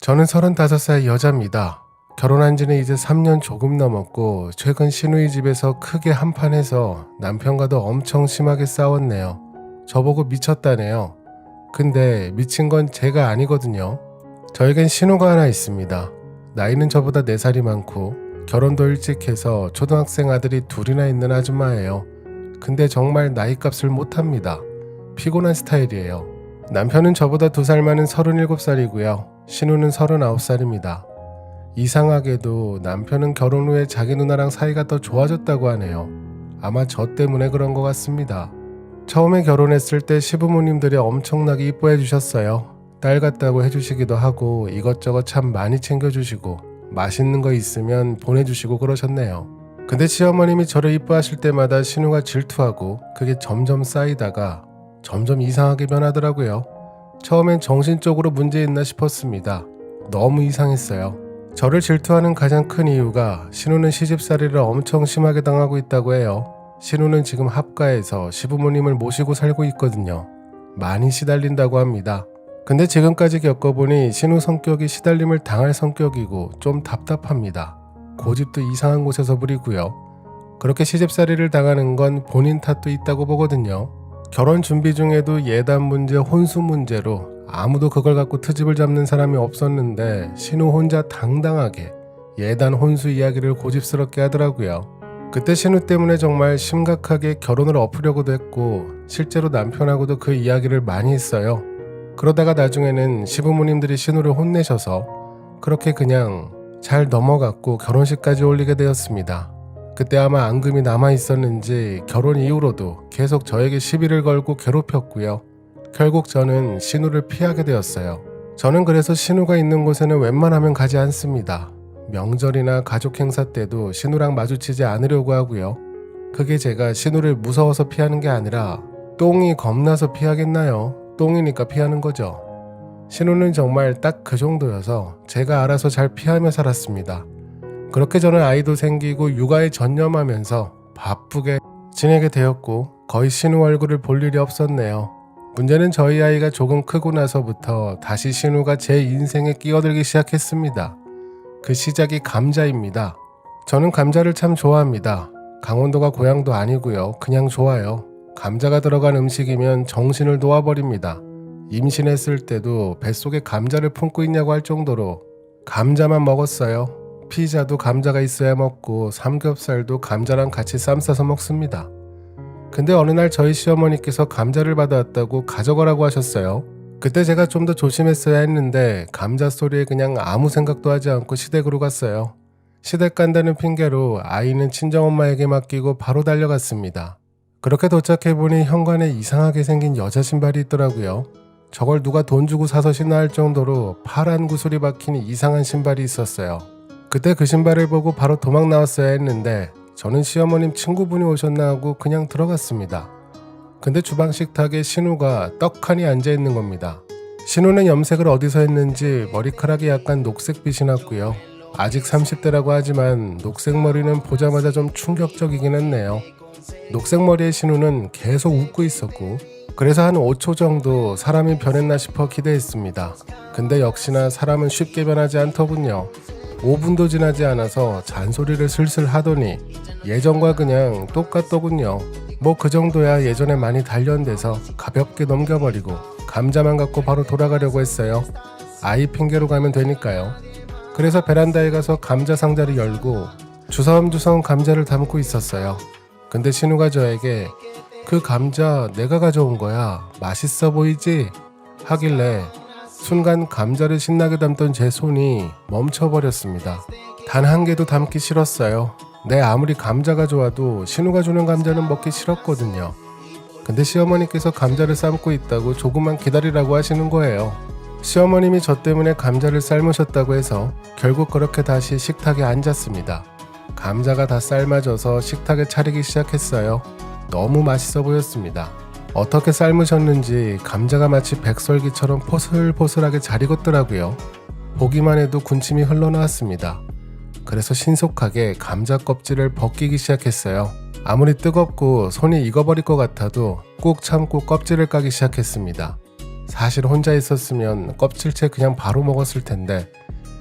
저는 35살 여자입니다. 결혼한 지는 이제 3년 조금 넘었고 최근 시누이 집에서 크게 한판해서 남편과도 엄청 심하게 싸웠네요. 저보고 미쳤다네요. 근데 미친 건 제가 아니거든요. 저에겐 신우가 하나 있습니다. 나이는 저보다 4살이 많고 결혼도 일찍 해서 초등학생 아들이 둘이나 있는 아줌마예요. 근데 정말 나이값을 못합니다. 피곤한 스타일이에요. 남편은 저보다 2살 많은 37살이고요. 신우는 39살입니다. 이상하게도 남편은 결혼 후에 자기 누나랑 사이가 더 좋아졌다고 하네요. 아마 저 때문에 그런 것 같습니다. 처음에 결혼했을 때 시부모님들이 엄청나게 이뻐해 주셨어요. 딸 같다고 해주시기도 하고 이것저것 참 많이 챙겨주시고 맛있는 거 있으면 보내주시고 그러셨네요. 근데 시어머님이 저를 이뻐하실 때마다 신우가 질투하고 그게 점점 쌓이다가 점점 이상하게 변하더라고요. 처음엔 정신적으로 문제 있나 싶었습니다. 너무 이상했어요. 저를 질투하는 가장 큰 이유가 신우는 시집살이를 엄청 심하게 당하고 있다고 해요. 신우는 지금 합가에서 시부모님을 모시고 살고 있거든요. 많이 시달린다고 합니다. 근데 지금까지 겪어보니 신우 성격이 시달림을 당할 성격이고 좀 답답합니다. 고집도 이상한 곳에서 부리고요. 그렇게 시집살이를 당하는 건 본인 탓도 있다고 보거든요. 결혼 준비 중에도 예단 문제, 혼수 문제로 아무도 그걸 갖고 트집을 잡는 사람이 없었는데 신우 혼자 당당하게 예단 혼수 이야기를 고집스럽게 하더라고요. 그때 신우 때문에 정말 심각하게 결혼을 엎으려고도 했고 실제로 남편하고도 그 이야기를 많이 했어요. 그러다가 나중에는 시부모님들이 신우를 혼내셔서 그렇게 그냥 잘 넘어갔고 결혼식까지 올리게 되었습니다. 그때 아마 앙금이 남아 있었는지 결혼 이후로도 계속 저에게 시비를 걸고 괴롭혔고요. 결국 저는 신우를 피하게 되었어요. 저는 그래서 신우가 있는 곳에는 웬만하면 가지 않습니다. 명절이나 가족 행사 때도 신우랑 마주치지 않으려고 하고요. 그게 제가 신우를 무서워서 피하는 게 아니라 똥이 겁나서 피하겠나요? 똥이니까 피하는 거죠. 신우는 정말 딱 그 정도여서 제가 알아서 잘 피하며 살았습니다. 그렇게 저는 아이도 생기고 육아에 전념하면서 바쁘게 지내게 되었고 거의 신우 얼굴을 볼 일이 없었네요. 문제는 저희 아이가 조금 크고 나서부터 다시 신우가 제 인생에 끼어들기 시작했습니다. 그 시작이 감자입니다. 저는 감자를 참 좋아합니다. 강원도가 고향도 아니고요. 그냥 좋아요. 감자가 들어간 음식이면 정신을 놓아버립니다. 임신했을 때도 뱃속에 감자를 품고 있냐고 할 정도로 감자만 먹었어요. 피자도 감자가 있어야 먹고 삼겹살도 감자랑 같이 쌈 싸서 먹습니다. 근데 어느 날 저희 시어머니께서 감자를 받아왔다고 가져가라고 하셨어요. 그때 제가 좀 더 조심했어야 했는데 감자 소리에 그냥 아무 생각도 하지 않고 시댁으로 갔어요. 시댁 간다는 핑계로 아이는 친정엄마에게 맡기고 바로 달려갔습니다. 그렇게 도착해보니 현관에 이상하게 생긴 여자 신발이 있더라고요. 저걸 누가 돈 주고 사서 신나 할 정도로 파란 구슬이 박힌 이상한 신발이 있었어요. 그때 그 신발을 보고 바로 도망 나왔어야 했는데 저는 시어머님 친구분이 오셨나 하고 그냥 들어갔습니다. 근데 주방 식탁에 신우가 떡하니 앉아 있는 겁니다. 신우는 염색을 어디서 했는지 머리카락이 약간 녹색빛이 났고요. 아직 30대라고 하지만 녹색 머리는 보자마자 좀 충격적이긴 했네요. 녹색 머리의 신우는 계속 웃고 있었고 그래서 한 5초 정도 사람이 변했나 싶어 기대했습니다. 근데 역시나 사람은 쉽게 변하지 않더군요. 5분도 지나지 않아서 잔소리를 슬슬 하더니 예전과 그냥 똑같더군요. 뭐 그 정도야 예전에 많이 단련돼서 가볍게 넘겨버리고 감자만 갖고 바로 돌아가려고 했어요. 아이 핑계로 가면 되니까요. 그래서 베란다에 가서 감자 상자를 열고 주섬주섬 감자를 담고 있었어요. 근데 신우가 저에게 그 감자 내가 가져온 거야. 맛있어 보이지? 하길래 순간 감자를 신나게 담던 제 손이 멈춰버렸습니다. 단 한 개도 담기 싫었어요. 내 아무리 감자가 좋아도 신우가 주는 감자는 먹기 싫었거든요. 근데 시어머니께서 감자를 삶고 있다고 조금만 기다리라고 하시는 거예요. 시어머님이 저 때문에 감자를 삶으셨다고 해서 결국 그렇게 다시 식탁에 앉았습니다. 감자가 다 삶아져서 식탁에 차리기 시작했어요. 너무 맛있어 보였습니다. 어떻게 삶으셨는지 감자가 마치 백설기처럼 포슬포슬하게 잘 익었더라고요. 보기만 해도 군침이 흘러나왔습니다. 그래서 신속하게 감자 껍질을 벗기기 시작했어요. 아무리 뜨겁고 손이 익어버릴 것 같아도 꾹 참고 껍질을 까기 시작했습니다. 사실 혼자 있었으면 껍질째 그냥 바로 먹었을 텐데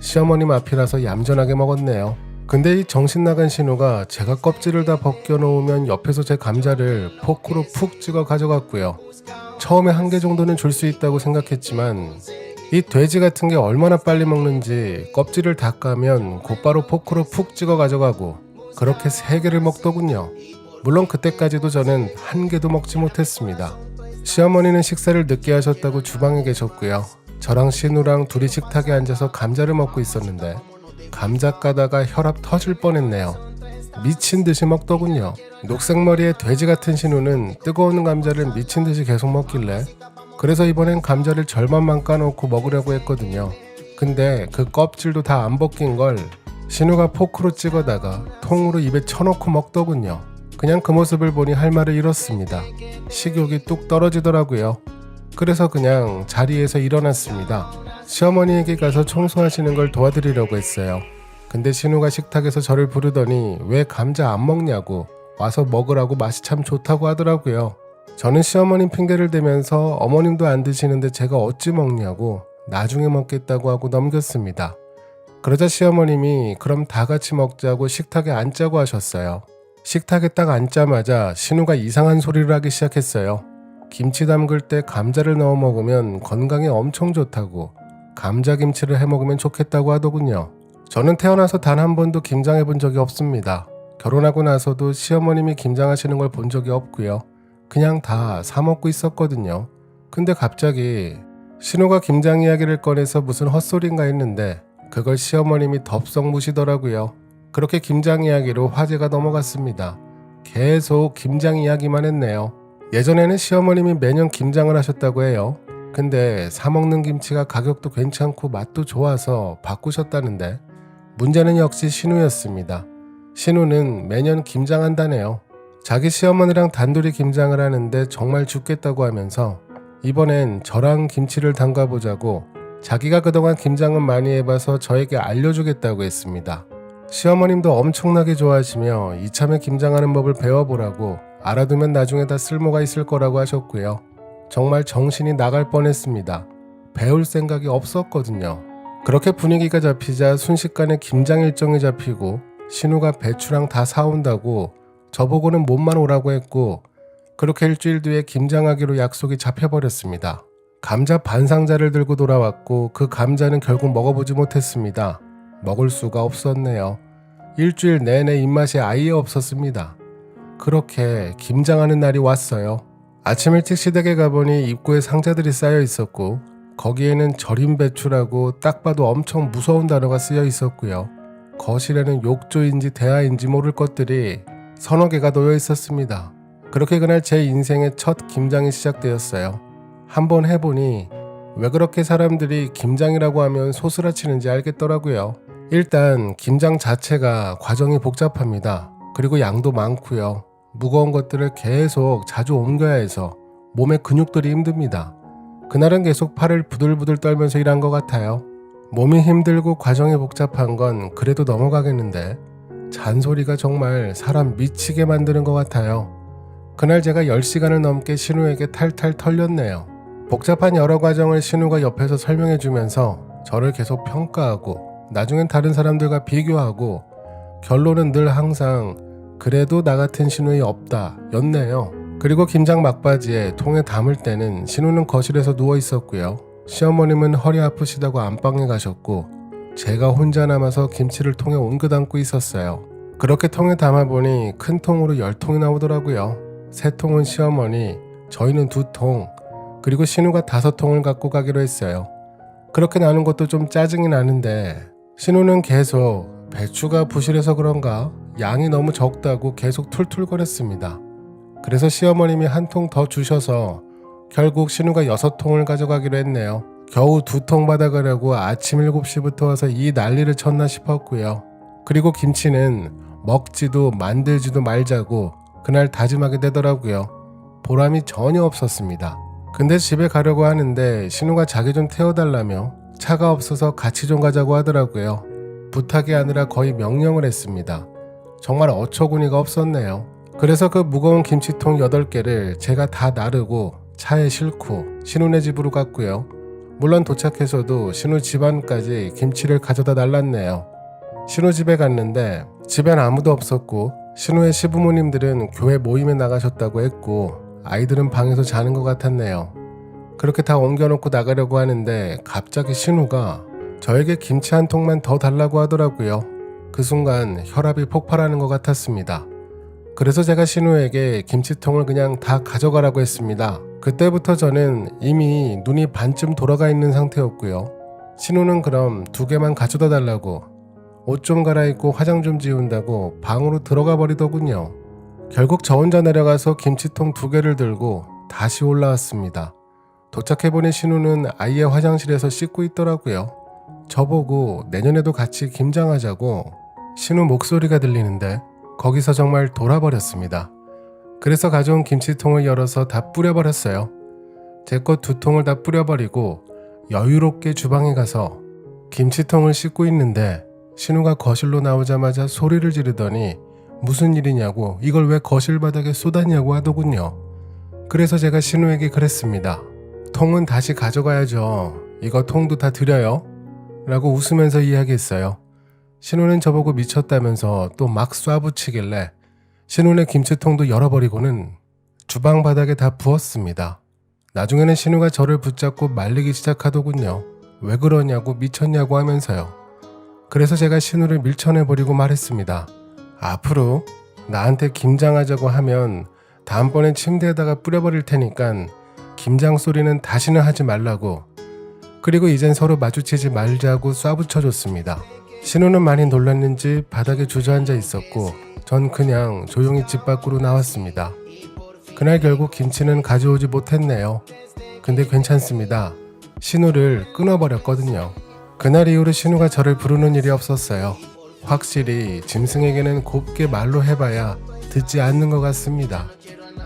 시어머님 앞이라서 얌전하게 먹었네요. 근데 이 정신 나간 신우가 제가 껍질을 다 벗겨 놓으면 옆에서 제 감자를 포크로 푹 찍어 가져갔고요. 처음에 한 개 정도는 줄 수 있다고 생각했지만 이 돼지 같은 게 얼마나 빨리 먹는지 껍질을 다 까면 곧바로 포크로 푹 찍어 가져가고 그렇게 세 개를 먹더군요. 물론 그때까지도 저는 한 개도 먹지 못했습니다. 시어머니는 식사를 늦게 하셨다고 주방에 계셨고요. 저랑 신우랑 둘이 식탁에 앉아서 감자를 먹고 있었는데 감자 까다가 혈압 터질 뻔했네요. 미친 듯이 먹더군요. 녹색머리에 돼지 같은 신우는 뜨거운 감자를 미친 듯이 계속 먹길래 그래서 이번엔 감자를 절반만 까놓고 먹으려고 했거든요. 근데 그 껍질도 다 안 벗긴 걸 신우가 포크로 찍어다가 통으로 입에 쳐넣고 먹더군요. 그냥 그 모습을 보니 할 말을 잃었습니다. 식욕이 뚝 떨어지더라고요. 그래서 그냥 자리에서 일어났습니다. 시어머니에게 가서 청소하시는 걸 도와드리려고 했어요. 근데 신우가 식탁에서 저를 부르더니 왜 감자 안 먹냐고 와서 먹으라고 맛이 참 좋다고 하더라고요. 저는 시어머님 핑계를 대면서 어머님도 안 드시는데 제가 어찌 먹냐고 나중에 먹겠다고 하고 넘겼습니다. 그러자 시어머님이 그럼 다 같이 먹자고 식탁에 앉자고 하셨어요. 식탁에 딱 앉자마자 신우가 이상한 소리를 하기 시작했어요. 김치 담글 때 감자를 넣어 먹으면 건강에 엄청 좋다고 감자김치를 해 먹으면 좋겠다고 하더군요. 저는 태어나서 단 한 번도 김장해 본 적이 없습니다. 결혼하고 나서도 시어머님이 김장하시는 걸 본 적이 없고요. 그냥 다 사 먹고 있었거든요. 근데 갑자기 신우가 김장 이야기를 꺼내서 무슨 헛소리인가 했는데 그걸 시어머님이 덥석 무시더라고요. 그렇게 김장 이야기로 화제가 넘어갔습니다. 계속 김장 이야기만 했네요. 예전에는 시어머님이 매년 김장을 하셨다고 해요. 근데 사 먹는 김치가 가격도 괜찮고 맛도 좋아서 바꾸셨다는데 문제는 역시 신우였습니다. 신우는 매년 김장한다네요. 자기 시어머니랑 단둘이 김장을 하는데 정말 죽겠다고 하면서 이번엔 저랑 김치를 담가보자고 자기가 그동안 김장은 많이 해봐서 저에게 알려주겠다고 했습니다. 시어머님도 엄청나게 좋아하시며 이참에 김장하는 법을 배워보라고 알아두면 나중에 다 쓸모가 있을 거라고 하셨고요. 정말 정신이 나갈 뻔했습니다. 배울 생각이 없었거든요. 그렇게 분위기가 잡히자 순식간에 김장 일정이 잡히고 신우가 배추랑 다 사온다고 저보고는 몸만 오라고 했고 그렇게 일주일 뒤에 김장하기로 약속이 잡혀버렸습니다. 감자 반 상자를 들고 돌아왔고 그 감자는 결국 먹어보지 못했습니다. 먹을 수가 없었네요. 일주일 내내 입맛이 아예 없었습니다. 그렇게 김장하는 날이 왔어요. 아침 일찍 시댁에 가보니 입구에 상자들이 쌓여 있었고 거기에는 절임 배추라고 딱 봐도 엄청 무서운 단어가 쓰여 있었고요. 거실에는 욕조인지 대하인지 모를 것들이 서너 개가 놓여 있었습니다. 그렇게 그날 제 인생의 첫 김장이 시작되었어요. 한번 해보니 왜 그렇게 사람들이 김장이라고 하면 소스라치는지 알겠더라고요. 일단 김장 자체가 과정이 복잡합니다. 그리고 양도 많고요. 무거운 것들을 계속 자주 옮겨야 해서 몸의 근육들이 힘듭니다. 그날은 계속 팔을 부들부들 떨면서 일한 것 같아요. 몸이 힘들고 과정이 복잡한 건 그래도 넘어가겠는데 잔소리가 정말 사람 미치게 만드는 것 같아요. 그날 제가 10시간을 넘게 신우에게 탈탈 털렸네요. 복잡한 여러 과정을 신우가 옆에서 설명해 주면서 저를 계속 평가하고 나중엔 다른 사람들과 비교하고 결론은 늘 항상 그래도 나 같은 신우이 없다 였네요. 그리고 김장 막바지에 통에 담을 때는 신우는 거실에서 누워 있었고요. 시어머님은 허리 아프시다고 안방에 가셨고 제가 혼자 남아서 김치를 통에 옮겨 담고 있었어요. 그렇게 통에 담아보니 큰 통으로 열 통이 나오더라고요. 세 통은 시어머니, 저희는 두 통, 그리고 신우가 다섯 통을 갖고 가기로 했어요. 그렇게 나눈 것도 좀 짜증이 나는데 신우는 계속 배추가 부실해서 그런가 양이 너무 적다고 계속 툴툴거렸습니다. 그래서 시어머님이 한 통 더 주셔서 결국 신우가 여섯 통을 가져가기로 했네요. 겨우 두 통 받아가려고 아침 7시부터 와서 이 난리를 쳤나 싶었고요. 그리고 김치는 먹지도 만들지도 말자고 그날 다짐하게 되더라고요. 보람이 전혀 없었습니다. 근데 집에 가려고 하는데 신우가 자기 좀 태워달라며 차가 없어서 같이 좀 가자고 하더라고요. 부탁이 아니라 거의 명령을 했습니다. 정말 어처구니가 없었네요. 그래서 그 무거운 김치통 8개를 제가 다 나르고 차에 싣고 신우네 집으로 갔고요. 물론 도착해서도 신우 집안까지 김치를 가져다 달랐네요. 신우 집에 갔는데 집엔 아무도 없었고 신우의 시부모님들은 교회 모임에 나가셨다고 했고 아이들은 방에서 자는 것 같았네요. 그렇게 다 옮겨놓고 나가려고 하는데 갑자기 신우가 저에게 김치 한 통만 더 달라고 하더라고요. 그 순간 혈압이 폭발하는 것 같았습니다. 그래서 제가 신우에게 김치통을 그냥 다 가져가라고 했습니다. 그때부터 저는 이미 눈이 반쯤 돌아가 있는 상태였고요. 신우는 그럼 두 개만 가져다 달라고 옷 좀 갈아입고 화장 좀 지운다고 방으로 들어가 버리더군요. 결국 저 혼자 내려가서 김치통 두 개를 들고 다시 올라왔습니다. 도착해보니 신우는 아이의 화장실에서 씻고 있더라고요. 저보고 내년에도 같이 김장하자고 신우 목소리가 들리는데 거기서 정말 돌아버렸습니다. 그래서 가져온 김치통을 열어서 다 뿌려버렸어요. 제 것 두 통을 다 뿌려버리고 여유롭게 주방에 가서 김치통을 씻고 있는데 신우가 거실로 나오자마자 소리를 지르더니 무슨 일이냐고 이걸 왜 거실 바닥에 쏟았냐고 하더군요. 그래서 제가 신우에게 그랬습니다. 통은 다시 가져가야죠. 이거 통도 다 드려요. 라고 웃으면서 이야기했어요. 신우는 저보고 미쳤다면서 또 막 쏴붙이길래 신우네 김치통도 열어버리고는 주방 바닥에 다 부었습니다. 나중에는 신우가 저를 붙잡고 말리기 시작하더군요. 왜 그러냐고 미쳤냐고 하면서요. 그래서 제가 신우를 밀쳐내버리고 말했습니다. 앞으로 나한테 김장하자고 하면 다음번엔 침대에다가 뿌려버릴 테니깐 김장 소리는 다시는 하지 말라고. 그리고 이젠 서로 마주치지 말자고 쏴붙여줬습니다. 신우는 많이 놀랐는지 바닥에 주저앉아 있었고 전 그냥 조용히 집 밖으로 나왔습니다. 그날 결국 김치는 가져오지 못했네요. 근데 괜찮습니다. 신우를 끊어버렸거든요. 그날 이후로 신우가 저를 부르는 일이 없었어요. 확실히 짐승에게는 곱게 말로 해봐야 듣지 않는 것 같습니다.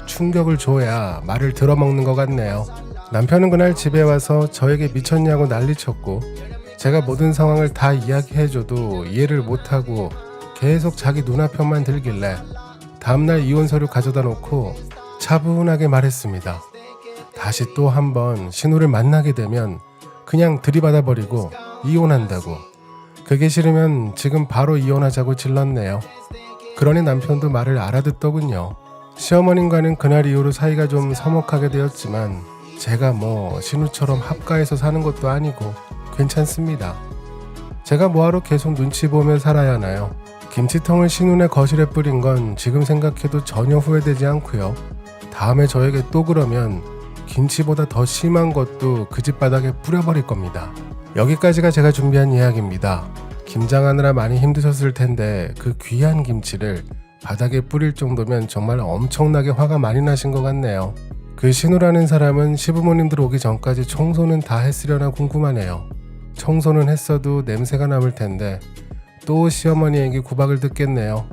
충격을 줘야 말을 들어먹는 것 같네요. 남편은 그날 집에 와서 저에게 미쳤냐고 난리쳤고 제가 모든 상황을 다 이야기해줘도 이해를 못하고 계속 자기 눈앞편만 들길래 다음날 이혼 서류 가져다 놓고 차분하게 말했습니다. 다시 또 한번 신우를 만나게 되면 그냥 들이받아 버리고 이혼한다고. 그게 싫으면 지금 바로 이혼하자고 질렀네요. 그러니 남편도 말을 알아듣더군요. 시어머님과는 그날 이후로 사이가 좀 서먹하게 되었지만 제가 뭐 신우처럼 합가해서 사는 것도 아니고 괜찮습니다. 제가 뭐하러 계속 눈치 보며 살아야 하나요? 김치통을 신우네 거실에 뿌린 건 지금 생각해도 전혀 후회되지 않고요. 다음에 저에게 또 그러면 김치보다 더 심한 것도 그 집 바닥에 뿌려버릴 겁니다. 여기까지가 제가 준비한 이야기입니다. 김장하느라 많이 힘드셨을 텐데 그 귀한 김치를 바닥에 뿌릴 정도면 정말 엄청나게 화가 많이 나신 것 같네요. 그 신우라는 사람은 시부모님들 오기 전까지 청소는 다 했으려나 궁금하네요. 청소는 했어도 냄새가 남을 텐데 또 시어머니에게 구박을 듣겠네요.